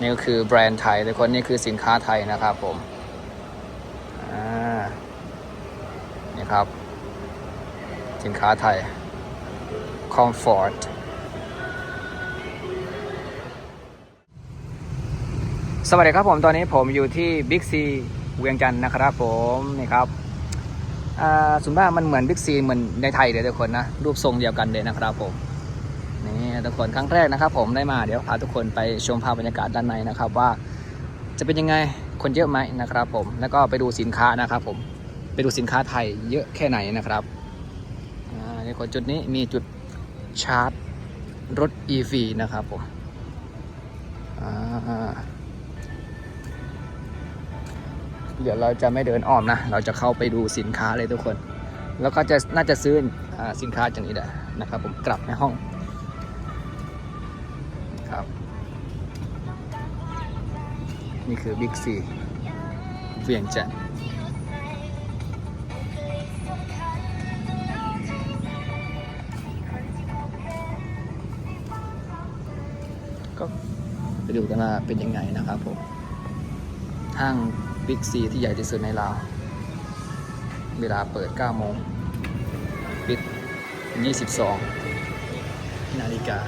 นี่ก็คือแบรนด์ไทยทุกคนนี่คือสินค้าไทยนะครับผมนี่ครับ สินค้าไทย Comfort สวัสดีครับผมตอนนี้ผมอยู่ที่ Big C เวียงจันทร์นะครับผมนี่ครับอ่าส่วนมามันเหมือน Big C เหมือนในไทยเลยทุกคนนะ รูปทรงเดียวกันเลยนะครับผม นี่ทุกคนครั้งแรกนะครับ ผมได้มาเดี๋ยวพาทุกคนไปชมภาพบรรยากาศด้านในนะครับ ว่าจะเป็นยังไงคนเยอะไหมนะครับ ผมแล้วก็ไปดูสินค้านะครับ ผมไปดูสินค้าไทยเยอะแค่ไหนนะครับอ่าในคนจุดนี้มีจุดชาร์จรถ EV นะครับผมเดี๋ยวเราจะไม่เดินอ้อมนะ เราจะเข้าไปดูสินค้าเลยทุกคน แล้วก็จะน่าจะซื้ออสินค้าจากนี้แหละนะครับผมกลับในห้อง นี่คือ Big C เวียงจันทร์ก็ไปดูกันว่าเป็นยังไงนะครับผม ห้าง Big C ที่ใหญ่ที่สุดในลาว เวลาเปิด 9 โมง ปิด 22 นาฬิกา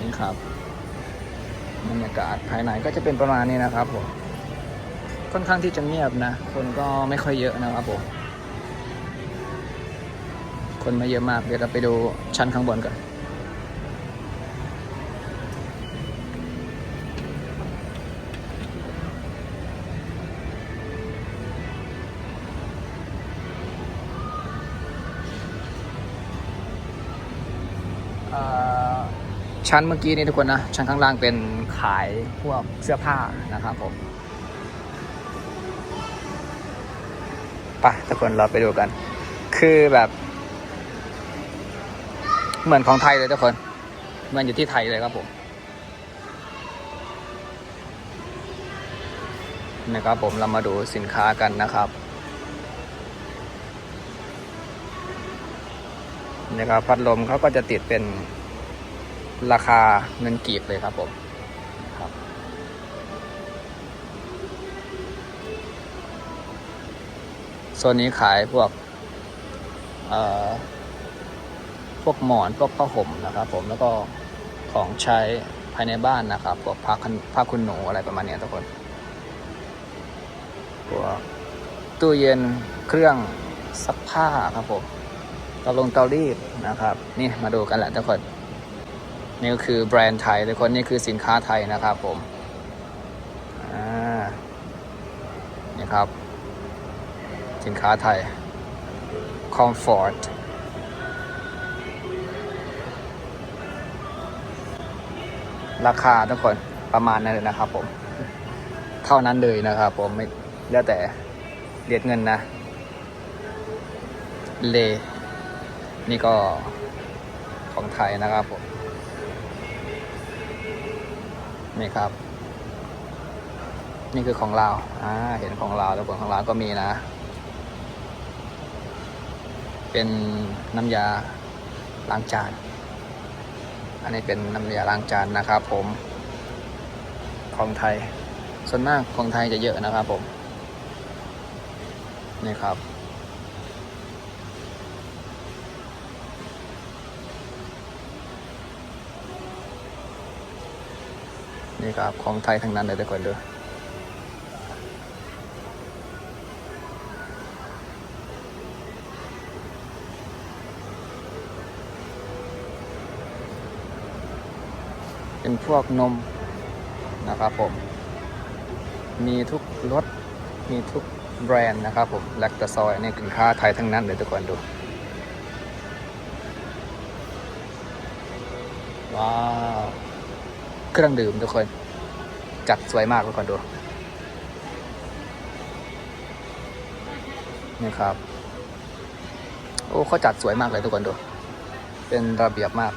นี่ครับ บรรยากาศภายในก็จะเป็นประมาณนี้นะครับผมค่อนข้างที่จะเงียบนะ คนก็ไม่ค่อยเยอะนะครับผมคนไม่เยอะมากเดี๋ยวเราไปดูชั้นข้างบนกันอ่อ ชั้นเมื่อกี้นี่ทุกคนนะ ชั้นข้างล่างเป็นขายพวกเสื้อผ้านะครับผมไปทุกคนเราไปดูกัน คือแบบ เหมือนของไทยเลยทุกคน เหมือนอยู่ที่ไทยเลยครับผมนะครับผมเรามาดูสินค้ากันนะครับนะครับพัดลมเขาก็จะติดเป็น ราคาเงินกีบเลยครับผมครับโซนนี้ขายพวก เอ่อ พวกหมอนพวกผ้าห่มนะครับผมแล้วก็ของใช้ภายในบ้านนะครับพวกผ้าผ้าคุณหนูอะไรประมาณนี้ทุกคนพวกตู้เย็นเครื่องซักผ้าครับผมเตาลงเตารีดนะครับ นี่มาดูกันแหละทุกคน นี่ก็คือแบรนด์ไทยทุกคนนี่คือสินค้าไทยนะครับผมนี่ครับ สินค้าไทย Comfort ราคาทุกคนประมาณนั้นเลยนะครับผม เท่านั้นเลยนะครับผมไม่แล้วแต่เรียดเงินนะ เล นี่ก็ของไทยนะครับผม นี่ครับ นี่คือของเราอ่าเห็นของเราแล้วผลของเราก็มีนะ เป็นน้ำยาล้างจาน อันนี้เป็นน้ำยาล้างจานนะครับ ผมของไทย ส่วนมากของไทยจะเยอะนะครับผม นี่ครับ นี่ครับของไทยทั้งนั้นเลยทุกคนดูเป็นพวกนมนะครับผม มีทุกรสมีทุกแบรนด์นะครับผมแลคตาซอยนี่สินค้าไทยทั้งนั้นเลยทุกคนดูว้าว เครื่องดื่มทุกคน จัดสวยมากทุกคนดู นี่ครับ โอ้เขาจัดสวยมากเลยทุกคนดู เป็นระเบียบมาก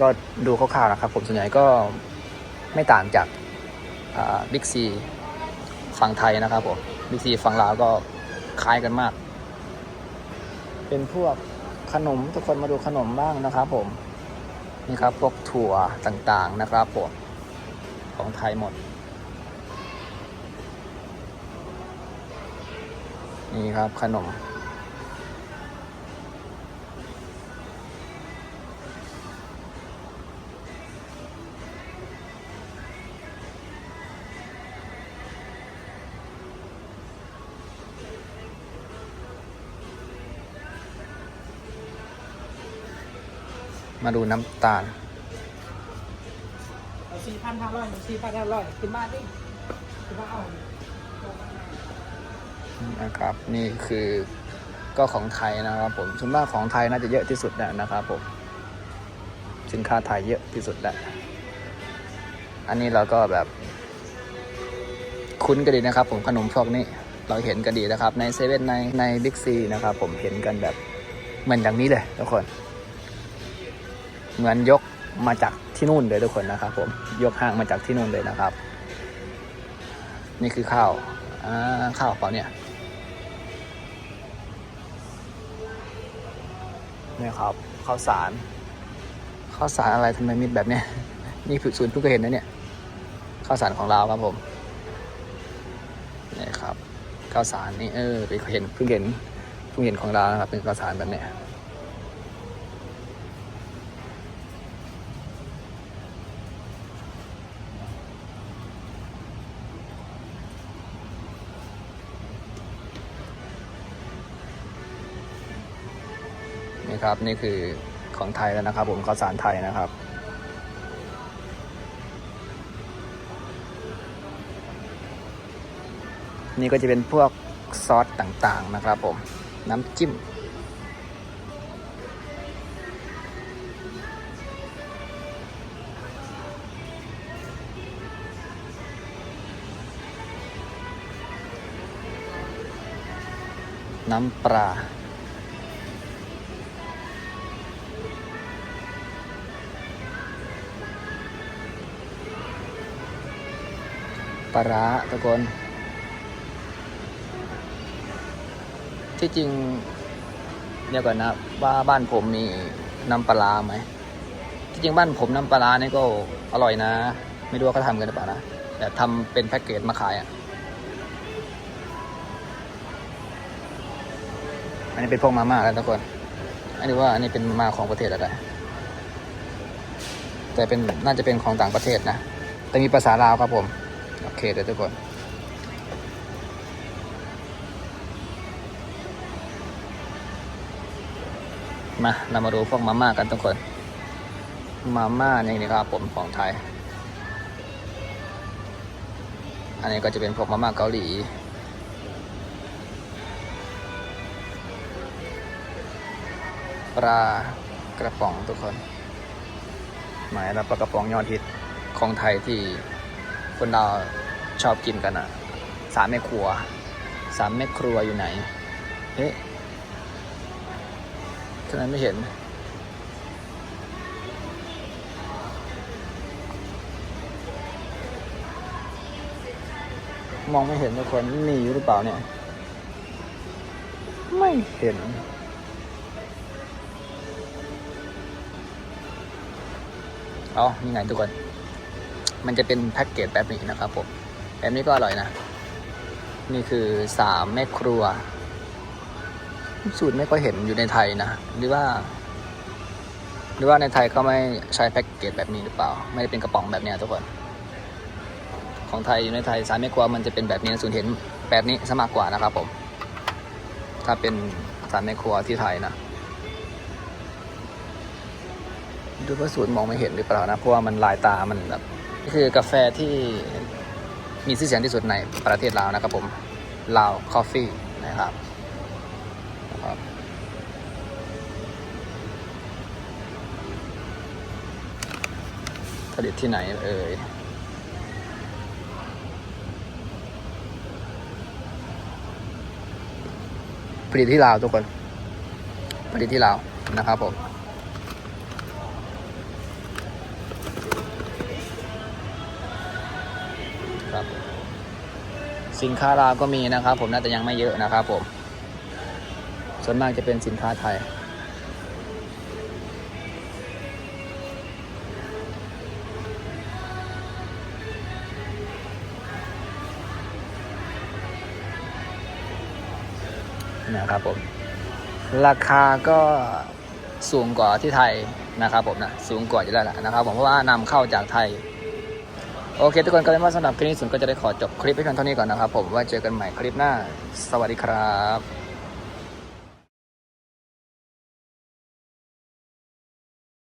ก็ดูคร่าวๆนะครับ ผมส่วนใหญ่ก็ไม่ต่างจากบิ๊กซีฝั่งไทยนะครับผมบิ๊กซีฝั่งลาวก็คล้ายกันมาก เป็นพวกขนมทุกคนมาดูขนมบ้างนะครับผมนี่ครับพวกถั่วต่างๆนะครับผม ของไทยหมด นี่ครับขนม มาดูน้ำตาล พันห้าร้อยสี่พันห้าร้อยขึ้นมาดิขึ้นมาเอานะครับ นี่คือก็ของไทยนะครับผมส่วนมากของไทยน่าจะเยอะที่สุดแล้วนะครับผมสินค้าไทยเยอะที่สุดแหล้วอันนี้เราก็แบบ คุ้นกันดีนะครับ ผมขนมพวกนี้เราเห็นกันดีนะครับ ในเซเว่นในในบิ๊กซีนะครับ ผมเห็นกันแบบเหมือนอย่างนี้เลยทุกคน เหมือนยก มาจากที่นู่นเลยทุกคนนะครับ ผมยกห้างมาจากที่นู่นเลยนะครับ นี่คือข้าวอ่าข้าวเปล่าเนี่ยนี่ครับข้าวสารข้าวสารอะไรทำไมมีแบบเนี้ยนี่ผืนศูนย์เพิ่งเคยเห็นนะเนี่ยข้าวสารของเราครับผมนี่ครับข้าวสารนี่เออไปเห็นเพิ่งเห็นเพิ่งเห็นของเรานะครับเป็นข้าวสารแบบเนี้ย นี่ครับนี่คือของไทยแล้วนะครับ ผมข้าวสารไทยนะครับ นี่ก็จะเป็นพวกซอสต่างๆนะครับผมน้ำจิ้มน้ำปลา ปลาร้าทุกคน ที่จริงเดี๋ยวก่อนนะว่าบ้านผมมีน้ำปลาร้าไหมที่จริงบ้านผมน้ำปลาร้านี่ยก็อร่อยนะ ไม่รู้ว่าเขาทำกันหรือเปล่านะแต่ทำเป็นแพ็กเกจมาขายอะอันนี้เป็นพวกมาม่าแล้วทุกคน อันนี้ว่าอันนี้เป็นมาม่าของประเทศอะไร แต่เป็นน่าจะเป็นของต่างประเทศนะ แต่มีภาษาลาวครับผม โอเคเดี๋ยวทุกคนมาเรามาดูพวกมาม่ากันทุกคน มาม่านี่นะครับผมของไทย อันนี้ก็จะเป็นพวกมาม่าเกาหลี ปลากระป๋องทุกคน หมายแล้วปลากระป๋องยอดฮิตของไทยที่ คนเราชอบกินกันอะ สามแม่ครัว สามแม่ครัวอยู่ไหน เฮ้ยทำไมไม่เห็น มองไม่เห็นทุกคนมีอยู่หรือเปล่าเนี่ย ไม่เห็นอ๋อนี่ไงทุกคน มันจะเป็นแพ็กเกจแบบนี้นะครับผมแบบนี้ก็อร่อยนะ นี่คือสามแม่ครัว สูตรไม่ค่อยเห็นอยู่ในไทยนะหรือว่า หรือว่าในไทยเขาไม่ใช้แพ็กเกจแบบนี้หรือเปล่า ไม่ได้เป็นกระป๋องแบบนี้ทุกคน ของไทยอยู่ในไทยสามแม่ครัวมันจะเป็นแบบนี้สูตรเห็นแบบนี้สมากกว่านะครับผม ถ้าเป็นสามแม่ครัวที่ไทยนะดูว่าสูตรมองไม่เห็นหรือเปล่านะเพราะว่ามันลายตามันแบบ นี่คือกาแฟที่มีชื่อเสียงที่สุดในประเทศลาวนะครับผมลาวคอฟฟี่นะครับผลิตที่ไหนเอ่ยผลิตที่ลาวทุกคนผลิตที่ลาวนะครับผม สินค้าลาวก็มีนะครับ ผมน่าจะยังไม่เยอะนะครับผม ส่วนมากจะเป็นสินค้าไทย นะครับผม ราคาก็สูงกว่าที่ไทยนะครับผมนะ สูงกว่าอยู่แล้วนะครับผมเพราะว่านำเข้าจากไทย โอเค ทุกคนก็เลยว่าสำหรับคลิปนี้สุนก็จะได้ขอจบคลิปไว้เพียงเท่านี้ก่อนนะครับผมว่าเจอกันใหม่คลิปหน้า สวัสดีครับ